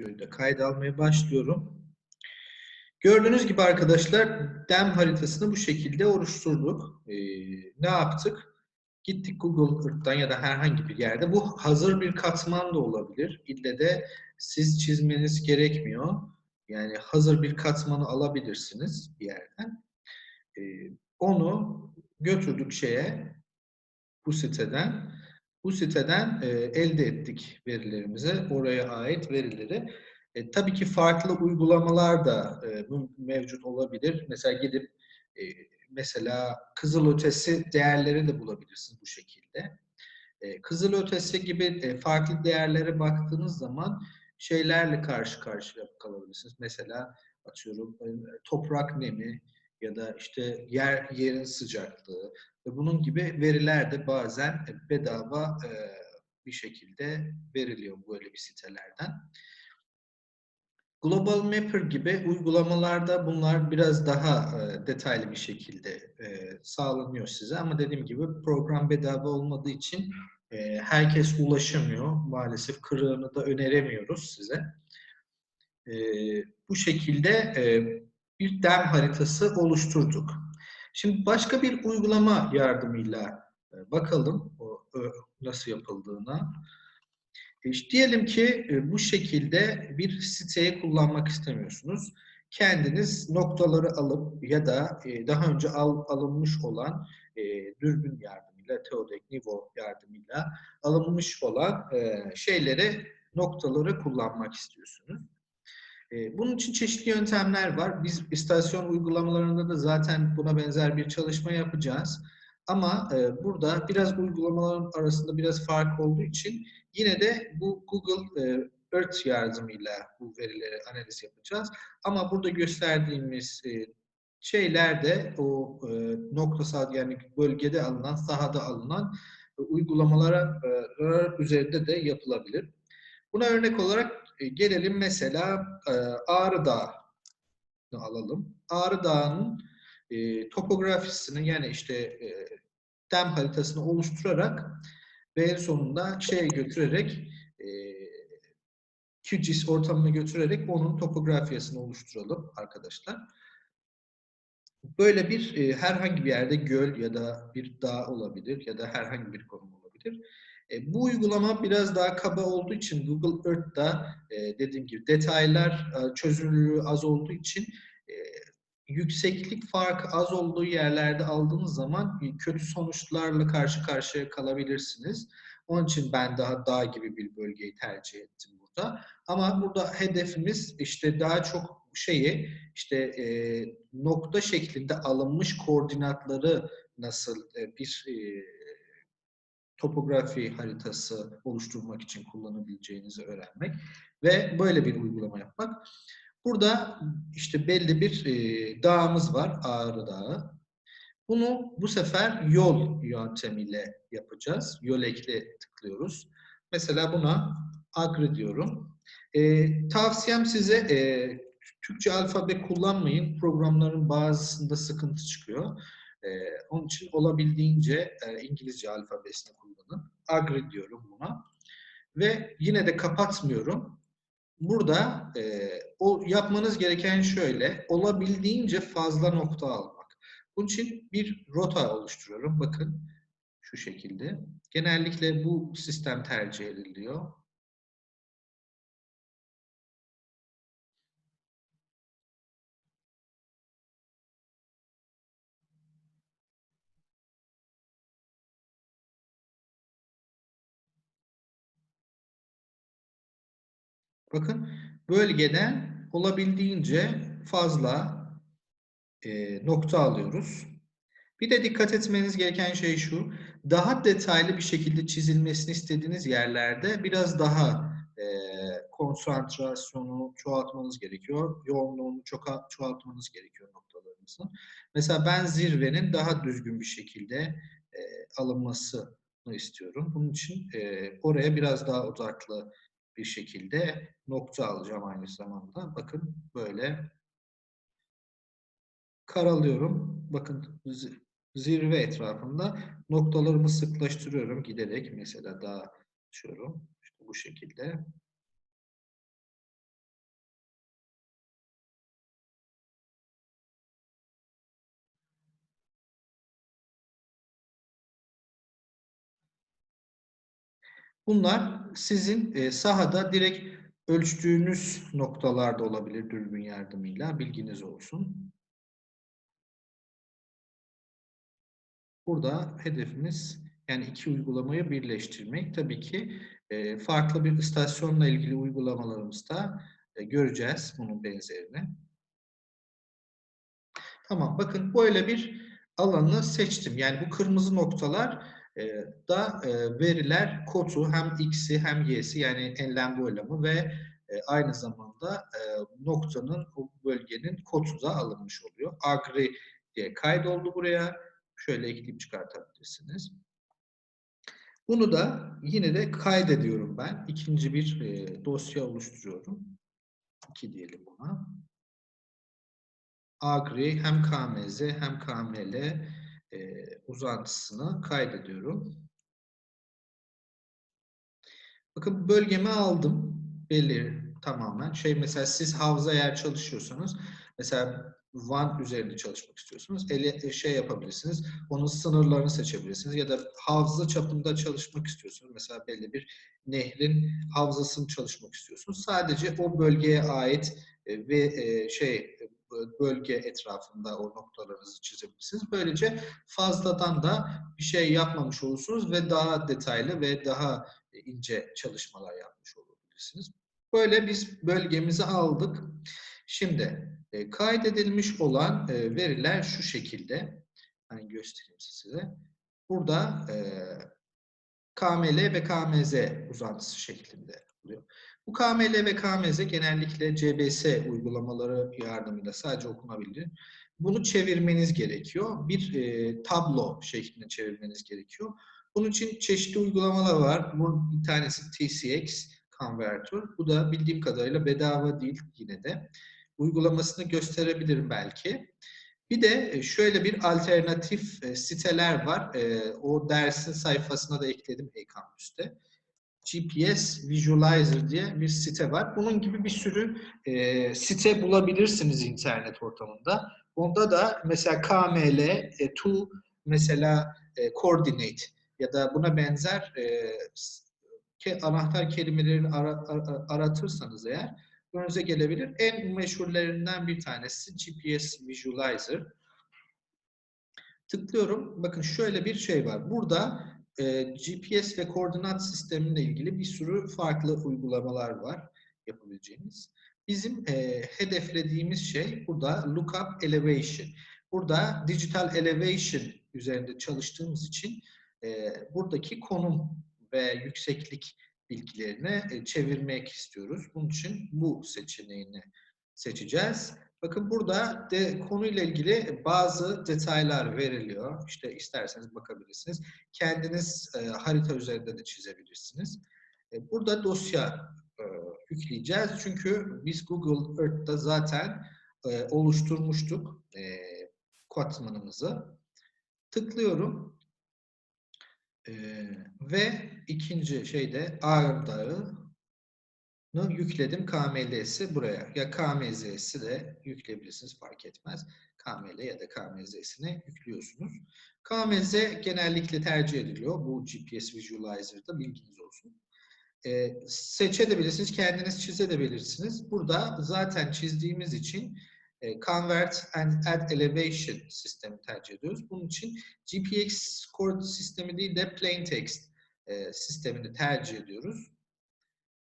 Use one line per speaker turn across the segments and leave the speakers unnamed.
videoyu da kayda almaya başlıyorum. Gördüğünüz gibi arkadaşlar DEM haritasını bu şekilde oluşturduk. Ee, ne yaptık? Gittik Google Earth'tan ya da herhangi bir yerde. Bu hazır bir katman da olabilir. İlle de siz çizmeniz gerekmiyor. Yani hazır bir katmanı alabilirsiniz bir yerden. Ee, onu götürdük şeye, bu siteden. Bu siteden e, elde ettik verilerimizi, oraya ait verileri. E, tabii ki farklı uygulamalar da e, mevcut olabilir. Mesela gidip e, mesela kızılötesi değerleri de bulabilirsiniz bu şekilde. E, kızılötesi gibi e, farklı değerlere baktığınız zaman şeylerle karşı karşıya kalabilirsiniz. Mesela atıyorum e, toprak nemi ya da işte yer yerin sıcaklığı bunun gibi veriler de bazen bedava e, bir şekilde veriliyor böyle bir sitelerden. Global Mapper gibi uygulamalarda bunlar biraz daha e, detaylı bir şekilde e, sağlanıyor size. Ama dediğim gibi program bedava olmadığı için e, herkes ulaşamıyor. Maalesef kırığını da öneremiyoruz size. E, bu şekilde e, bir DEM haritası oluşturduk. Şimdi başka bir uygulama yardımıyla e, bakalım o nasıl yapıldığına. İşte diyelim ki e, bu şekilde bir siteyi kullanmak istemiyorsunuz. Kendiniz noktaları alıp ya da e, daha önce al, alınmış olan e, dürbün yardımıyla, Teodek Nivo yardımıyla alınmış olan şeyleri, noktaları kullanmak istiyorsunuz. Bunun için çeşitli yöntemler var. Biz istasyon uygulamalarında da zaten buna benzer bir çalışma yapacağız. Ama burada biraz uygulamaların arasında biraz fark olduğu için Yine de bu Google e, Earth yardımıyla bu verileri analiz yapacağız. Ama burada gösterdiğimiz e, şeyler de o e, noktasal yani bölgede alınan, sahada alınan e, uygulamalara e, üzerinde de yapılabilir. Buna örnek olarak e, gelelim mesela e, Ağrı Dağı'nı alalım. Ağrı Dağı'nın e, topografisini yani işte e, dem haritasını oluşturarak ve en sonunda şeye götürerek e, QGIS ortamına götürerek onun topografyasını oluşturalım arkadaşlar. Böyle bir e, herhangi bir yerde göl ya da bir dağ olabilir ya da herhangi bir konum olabilir. E, bu uygulama biraz daha kaba olduğu için Google Earth'ta e, dediğim gibi detaylar e, çözünürlüğü az olduğu için e, yükseklik farkı az olduğu yerlerde aldığınız zaman kötü sonuçlarla karşı karşıya kalabilirsiniz. Onun için ben daha dağ gibi bir bölgeyi tercih ettim burada. Ama burada hedefimiz işte daha çok şeyi işte e, nokta şeklinde alınmış koordinatları nasıl e, bir e, topografi haritası oluşturmak için kullanabileceğinizi öğrenmek ve böyle bir uygulama yapmak. Burada işte belli bir e, dağımız var, Ağrı Dağı. Bunu bu sefer yol yöntemiyle yapacağız. Yol ekle tıklıyoruz. Mesela buna agri diyorum. E, tavsiyem size e, Türkçe alfabe kullanmayın. Programların bazısında sıkıntı çıkıyor. E, onun için olabildiğince e, İngilizce alfabesini kullanın. Agri diyorum buna. Ve yine de kapatmıyorum. Burada e, o yapmanız gereken şöyle, olabildiğince fazla nokta almak. Bunun için bir rota oluşturuyorum. Bakın şu şekilde. Genellikle bu sistem tercih ediliyor. Bakın bölgeden olabildiğince fazla e, nokta alıyoruz. Bir de dikkat etmeniz gereken şey şu. Daha detaylı bir şekilde çizilmesini istediğiniz yerlerde biraz daha e, konsantrasyonu çoğaltmanız gerekiyor. Yoğunluğunu çok çoğaltmanız gerekiyor noktalarınızın. Mesela ben zirvenin daha düzgün bir şekilde e, alınmasını istiyorum. Bunun için e, oraya biraz daha odaklı bir şekilde nokta alacağım aynı zamanda. Bakın böyle karalıyorum. Bakın zirve etrafında noktalarımı sıklaştırıyorum giderek. Mesela daha açıyorum. İşte bu şekilde. Bunlar sizin e, sahada direkt ölçtüğünüz noktalarda olabilir dürbün yardımıyla. Bilginiz olsun. Burada hedefimiz yani iki uygulamayı birleştirmek. Tabii ki e, farklı bir istasyonla ilgili uygulamalarımızda e, göreceğiz bunun benzerini. Tamam bakın böyle bir alanı seçtim. Yani bu kırmızı noktalar da e, veriler kodu hem x'i hem y'si yani enlem boylamı ve e, aynı zamanda e, noktanın o bölgenin kodu da alınmış oluyor. Agri diye kaydoldu buraya. Şöyle ekleyip çıkartabilirsiniz. Bunu da yine de kaydediyorum ben. İkinci bir dosya oluşturuyorum. 2 diyelim buna. Agri hem KMZ hem KML e, uzantısını kaydediyorum. Bakın bölgemi aldım. Belli tamamen. Şey mesela siz havza yer çalışıyorsanız mesela Van üzerinde çalışmak istiyorsunuz. Ele, şey yapabilirsiniz. Onun sınırlarını seçebilirsiniz. Ya da havza çapında çalışmak istiyorsunuz. Mesela belli bir nehrin havzasını çalışmak istiyorsunuz. Sadece o bölgeye ait e, ve e, şey bölge etrafında o noktalarınızı çizebilirsiniz. Böylece fazladan da bir şey yapmamış olursunuz ve daha detaylı ve daha ince çalışmalar yapmış olabilirsiniz. Böyle biz bölgemizi aldık. Şimdi e, kaydedilmiş olan e, veriler şu şekilde. Ben göstereyim size. Burada e, KML ve KMZ uzantısı şeklinde oluyor. Bu KML ve KMZ genellikle CBS uygulamaları yardımıyla sadece okunabilir. Bunu çevirmeniz gerekiyor. Bir e, tablo şeklinde çevirmeniz gerekiyor. Bunun için çeşitli uygulamalar var. Bu bir tanesi TCX Converter. Bu da bildiğim kadarıyla bedava değil yine de. Uygulamasını gösterebilirim belki. Bir de e, şöyle bir alternatif e, siteler var. E, o dersin sayfasına da ekledim e-kampüste. GPS Visualizer diye bir site var. Bunun gibi bir sürü site bulabilirsiniz internet ortamında. Onda da mesela KML, e, to mesela coordinate ya da buna benzer anahtar kelimelerini ara, ara, aratırsanız eğer önünüze gelebilir. En meşhurlarından bir tanesi GPS Visualizer. Tıklıyorum. Bakın şöyle bir şey var. Burada e, GPS ve koordinat sistemiyle ilgili bir sürü farklı uygulamalar var yapabileceğiniz. Bizim e, hedeflediğimiz şey burada Lookup Elevation. Burada Digital Elevation üzerinde çalıştığımız için e, buradaki konum ve yükseklik bilgilerini e, çevirmek istiyoruz. Bunun için bu seçeneğini seçeceğiz. Bakın burada de konuyla ilgili bazı detaylar veriliyor. İşte isterseniz bakabilirsiniz. Kendiniz e, harita üzerinde de çizebilirsiniz. E, burada dosya e, yükleyeceğiz. Çünkü biz Google Earth'ta zaten e, oluşturmuştuk e, katmanımızı. Tıklıyorum. E, ve ikinci şeyde Ağrı Dağı yükledim. KML'si buraya. Ya KMZ'si de yükleyebilirsiniz fark etmez. KML ya da KMZ'sini yüklüyorsunuz. KMZ genellikle tercih ediliyor. Bu GPS Visualizer'da bilginiz olsun. Ee, seçebilirsiniz, kendiniz çizebilirsiniz. Burada zaten çizdiğimiz için e, Convert and Add Elevation sistemi tercih ediyoruz. Bunun için GPX Core sistemi değil de Plain Text e, sistemini tercih ediyoruz.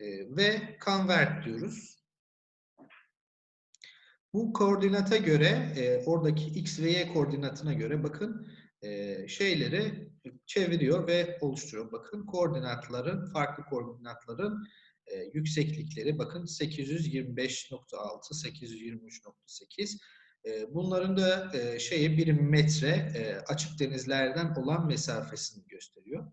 Ee, ve convert diyoruz. Bu koordinata göre, e, oradaki x ve y koordinatına göre bakın e, şeyleri çeviriyor ve oluşturuyor. Bakın koordinatların, farklı koordinatların e, yükseklikleri bakın 825.6, 823.8. E, bunların da e, şeyi bir metre e, açık denizlerden olan mesafesini gösteriyor.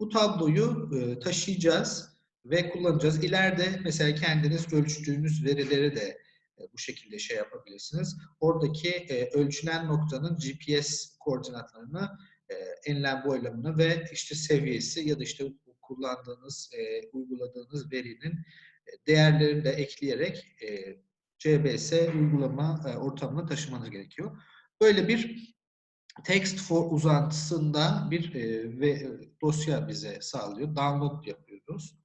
Bu tabloyu e, taşıyacağız ve kullanacağız. İleride mesela kendiniz ölçtüğünüz verileri de e, bu şekilde şey yapabilirsiniz. Oradaki e, ölçülen noktanın GPS koordinatlarını, enlem boylamını ve işte seviyesi ya da işte kullandığınız, uyguladığınız verinin değerlerini de ekleyerek e, CBS uygulama e, ortamına taşımanız gerekiyor. Böyle bir text for uzantısında bir e, ve e, dosya bize sağlıyor. Download yapıyoruz.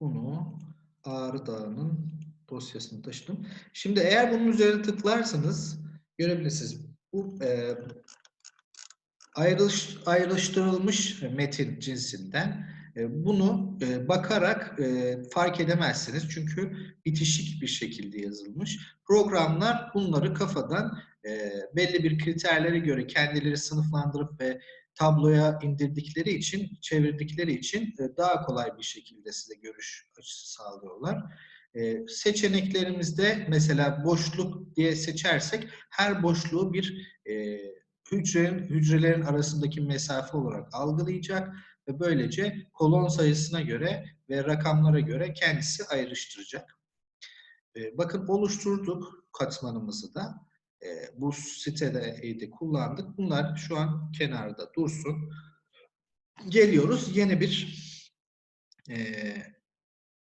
Bunu Ağrı Dağı'nın dosyasını taşıdım. Şimdi eğer bunun üzerine tıklarsanız görebilirsiniz. Bu e, ayrılış, ayrıştırılmış metin cinsinden bunu e, bakarak e, fark edemezsiniz. Çünkü bitişik bir şekilde yazılmış. Programlar bunları kafadan belli bir kriterlere göre kendileri sınıflandırıp ve tabloya indirdikleri için, çevirdikleri için daha kolay bir şekilde size görüş açısı sağlıyorlar. Seçeneklerimizde mesela boşluk diye seçersek her boşluğu bir hücrenin, hücrelerin arasındaki mesafe olarak algılayacak ve böylece kolon sayısına göre ve rakamlara göre kendisi ayrıştıracak. E, bakın oluşturduk katmanımızı da. E, bu sitede de kullandık. Bunlar şu an kenarda dursun. Geliyoruz yeni bir e,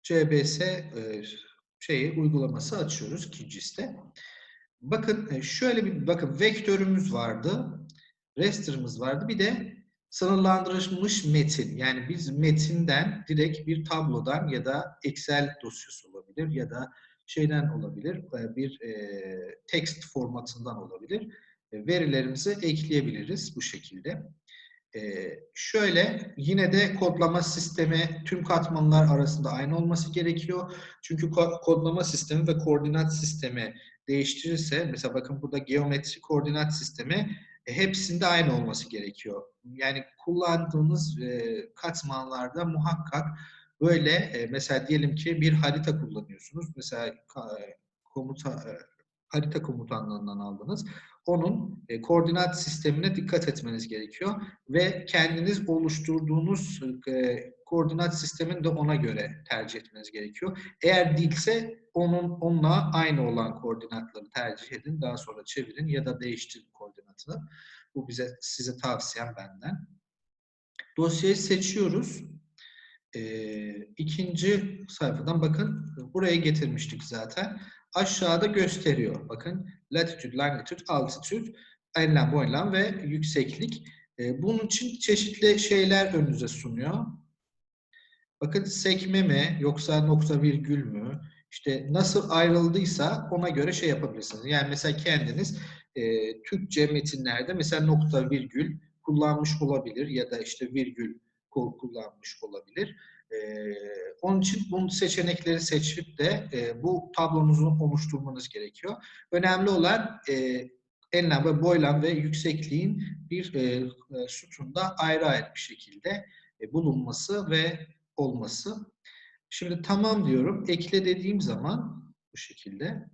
CBS e, şeyi uygulaması açıyoruz QGIS'te. Bakın e, şöyle bir bakın vektörümüz vardı. Raster'ımız vardı. Bir de sınırlandırılmış metin. Yani biz metinden direkt bir tablodan ya da Excel dosyası olabilir ya da şeyden olabilir, e, bir e, text formatından olabilir. E, verilerimizi ekleyebiliriz bu şekilde. Şöyle yine de kodlama sistemi tüm katmanlar arasında aynı olması gerekiyor. Çünkü kodlama sistemi ve koordinat sistemi değiştirirse mesela bakın burada geometri koordinat sistemi hepsinde aynı olması gerekiyor. Yani kullandığınız e, katmanlarda muhakkak böyle e, mesela diyelim ki bir harita kullanıyorsunuz. Mesela e, komuta e, harita komutanlığından aldınız. Onun e, koordinat sistemine dikkat etmeniz gerekiyor ve kendiniz oluşturduğunuz e, koordinat sistemini de ona göre tercih etmeniz gerekiyor. Eğer değilse onun onunla aynı olan koordinatları tercih edin. Daha sonra çevirin ya da değiştirin koordinatını. Bu bize size tavsiyem benden. Dosyayı seçiyoruz. Ee, ikinci sayfadan bakın buraya getirmiştik zaten. Aşağıda gösteriyor. Bakın latitude, longitude, altitude, enlem, boylam ve yükseklik. Ee, bunun için çeşitli şeyler önünüze sunuyor. Bakın sekme mi yoksa nokta virgül mü? İşte nasıl ayrıldıysa ona göre şey yapabilirsiniz. Yani mesela kendiniz e, Türkçe metinlerde mesela nokta virgül kullanmış olabilir ya da işte virgül kullanmış olabilir. E, onun için bu seçenekleri seçip de e, bu tablonuzu oluşturmanız gerekiyor. Önemli olan e, enlem ve boylam ve yüksekliğin bir e, e, sütunda ayrı ayrı bir şekilde e, bulunması ve olması. Şimdi tamam diyorum. Ekle dediğim zaman bu şekilde.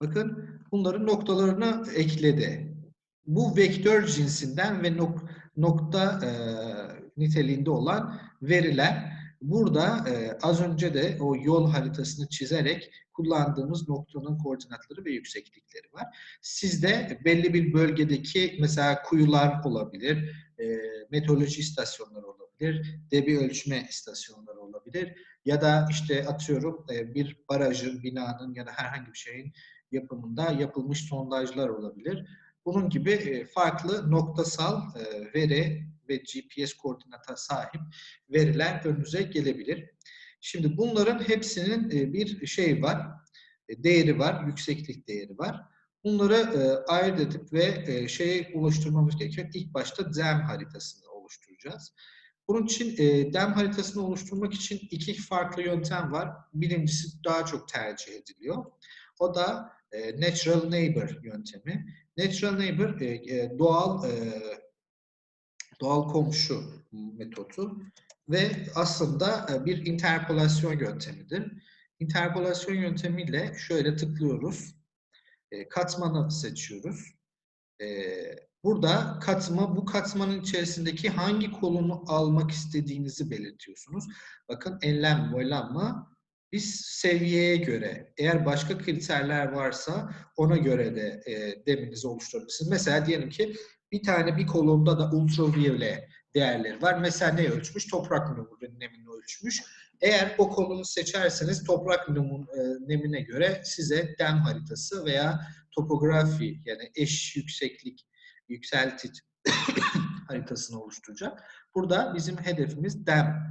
Bakın bunların noktalarını ekledi. Bu vektör cinsinden ve nok nokta e, niteliğinde olan veriler burada e, az önce de o yol haritasını çizerek kullandığımız noktanın koordinatları ve yükseklikleri var. Sizde belli bir bölgedeki mesela kuyular olabilir, e, meteoroloji istasyonları olabilir debi ölçme istasyonları olabilir ya da işte atıyorum e, bir barajın, binanın ya da herhangi bir şeyin yapımında yapılmış sondajlar olabilir. Bunun gibi e, farklı noktasal e, veri ve GPS koordinata sahip veriler önünüze gelebilir. Şimdi bunların hepsinin bir şey var, değeri var, yükseklik değeri var. Bunları ayırt edip ve şeye ulaştırmamız gerekiyor. İlk başta ZEM haritasını oluşturacağız. Bunun için e, dem haritasını oluşturmak için iki farklı yöntem var. Birincisi daha çok tercih ediliyor. O da e, Natural Neighbor yöntemi. Natural Neighbor e, e, doğal doğal komşu metodu ve aslında bir interpolasyon yöntemidir. Interpolasyon yöntemiyle şöyle tıklıyoruz. E, katmanı seçiyoruz. Burada katma, bu katmanın içerisindeki hangi kolonu almak istediğinizi belirtiyorsunuz. Bakın enlem, volamma biz seviyeye göre, eğer başka kriterler varsa ona göre de e, deminizi oluşturabilirsiniz. Mesela diyelim ki bir tane bir kolonda da ultraviyole değerleri var. Mesela ne ölçmüş? Toprak nemini ölçmüş. Eğer o kolonu seçerseniz toprak e, nemine göre size dem haritası veya topografi yani eş yükseklik yükseltici haritasını oluşturacak. Burada bizim hedefimiz dem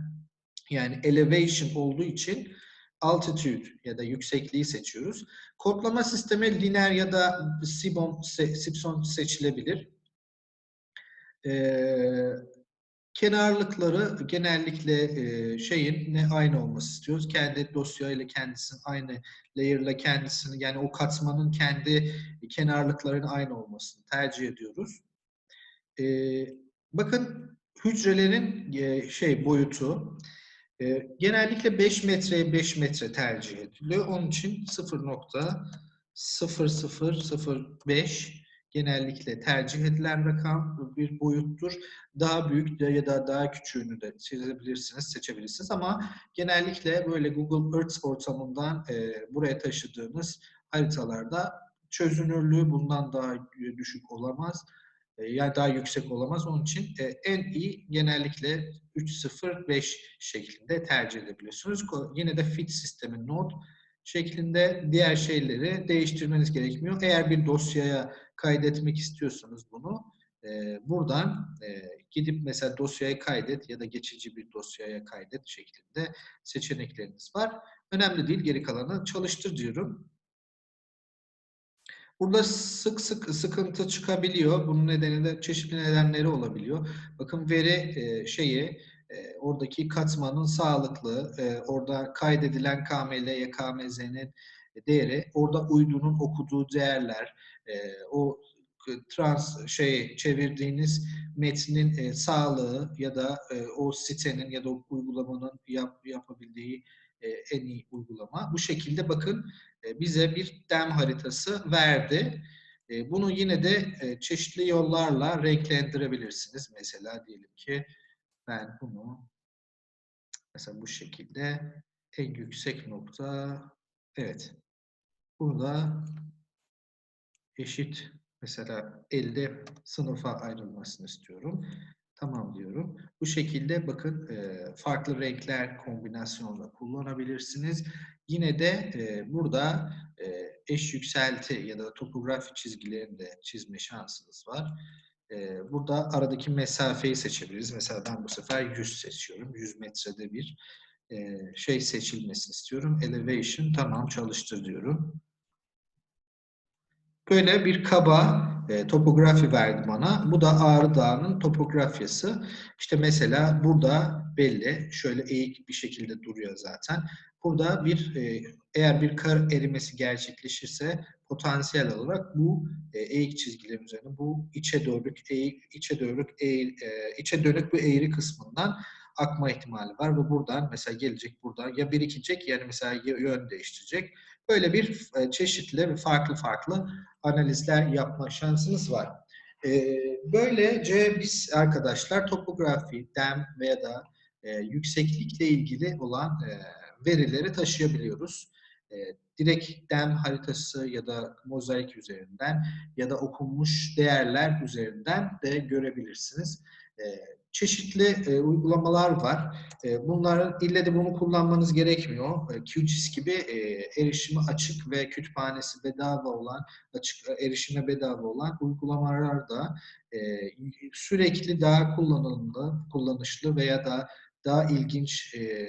Yani elevation olduğu için altitude ya da yüksekliği seçiyoruz. Kodlama sistemi lineer ya da Sibon, Simpson seçilebilir. Ee, kenarlıkları genellikle e, şeyin ne aynı olması istiyoruz. Kendi dosyayla kendisinin aynı layer'la kendisini yani o katmanın kendi kenarlıklarının aynı olmasını tercih ediyoruz. Ee, bakın hücrelerin e, şey boyutu e, genellikle 5 metreye 5 metre tercih ediliyor. Onun için 0.0005 genellikle tercih edilen rakam bir boyuttur. Daha büyük ya da daha küçüğünü de çizebilirsiniz, seçebilirsiniz ama genellikle böyle Google Earth ortamından e, buraya taşıdığınız haritalarda çözünürlüğü bundan daha düşük olamaz. E, yani daha yüksek olamaz. Onun için e, en iyi genellikle 3.0.5 şeklinde tercih edebiliyorsunuz. Yine de fit sistemin node şeklinde diğer şeyleri değiştirmeniz gerekmiyor. Eğer bir dosyaya kaydetmek istiyorsanız bunu e, buradan gidip mesela dosyaya kaydet ya da geçici bir dosyaya kaydet şeklinde seçenekleriniz var. Önemli değil. Geri kalanı çalıştır diyorum. Burada sık sık sıkıntı çıkabiliyor. Bunun nedeni de çeşitli nedenleri olabiliyor. Bakın veri e, şeyi e, oradaki katmanın sağlıklı, e, orada kaydedilen KML, YKMZ'nin değeri, orada uydunun okuduğu değerler, e, o trans şey çevirdiğiniz metnin e, sağlığı ya da e, o sitenin ya da o uygulamanın yap, yapabildiği e, en iyi uygulama. Bu şekilde bakın e, bize bir dem haritası verdi. E, bunu yine de çeşitli yollarla renklendirebilirsiniz. Mesela diyelim ki ben bunu mesela bu şekilde en yüksek nokta evet bunu eşit mesela 50 sınıfa ayrılmasını istiyorum. Tamam diyorum. Bu şekilde bakın e, farklı renkler kombinasyonla kullanabilirsiniz. Yine de e, burada e, eş yükselti ya da topografi çizgilerini de çizme şansınız var. Burada aradaki mesafeyi seçebiliriz. Mesela ben bu sefer 100 seçiyorum. 100 metrede bir şey seçilmesini istiyorum. Elevation tamam çalıştır diyorum. Böyle bir kaba e, topografi verdi bana. Bu da Ağrı Dağı'nın topografyası. İşte mesela burada belli. Şöyle eğik bir şekilde duruyor zaten. Burada bir e, eğer bir kar erimesi gerçekleşirse potansiyel olarak bu e, eğik çizgilerin üzerine bu içe dönük eğik içe dönük eğri, e, içe dönük bu eğri kısmından akma ihtimali var ve buradan mesela gelecek buradan ya birikecek yani mesela yön değiştirecek. Böyle bir e, çeşitli ve farklı farklı analizler yapma şansınız var. E, böylece biz arkadaşlar topografi, dem veya da e, yükseklikle ilgili olan verileri taşıyabiliyoruz. Direkt dem haritası ya da mozaik üzerinden ya da okunmuş değerler üzerinden de görebilirsiniz çeşitli e, uygulamalar var. E, bunların ille de bunu kullanmanız gerekmiyor. E, QGIS gibi e, erişimi açık ve kütüphanesi bedava olan, açık e, erişime bedava olan uygulamalar da e, sürekli daha kullanımlı, kullanışlı veya da daha ilginç e,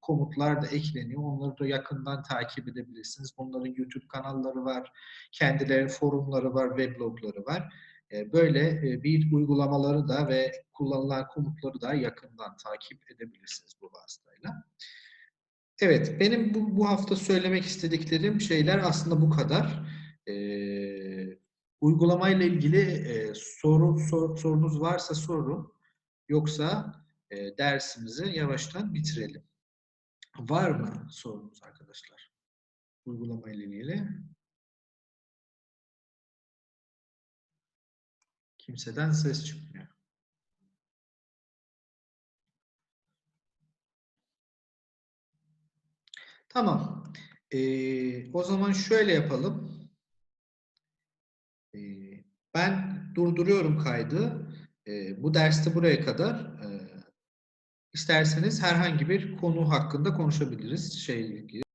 komutlar da ekleniyor. Onları da yakından takip edebilirsiniz. Bunların YouTube kanalları var, kendilerinin forumları var, weblogları var. E, böyle e, bir uygulamaları da ve kullanılan komutları da yakından takip edebilirsiniz bu vasıtayla. Evet, benim bu, bu hafta söylemek istediklerim şeyler aslında bu kadar. Ee, uygulamayla ilgili e, soru sor, sorunuz varsa sorun. Yoksa e, dersimizi yavaştan bitirelim. Var mı sorunuz arkadaşlar? Uygulamayla ilgili. Kimseden ses çıkmıyor. Tamam. Ee, o zaman şöyle yapalım. Ee, ben durduruyorum kaydı. Ee, bu derste buraya kadar. Ee, isterseniz herhangi bir konu hakkında konuşabiliriz. Şey ilgili.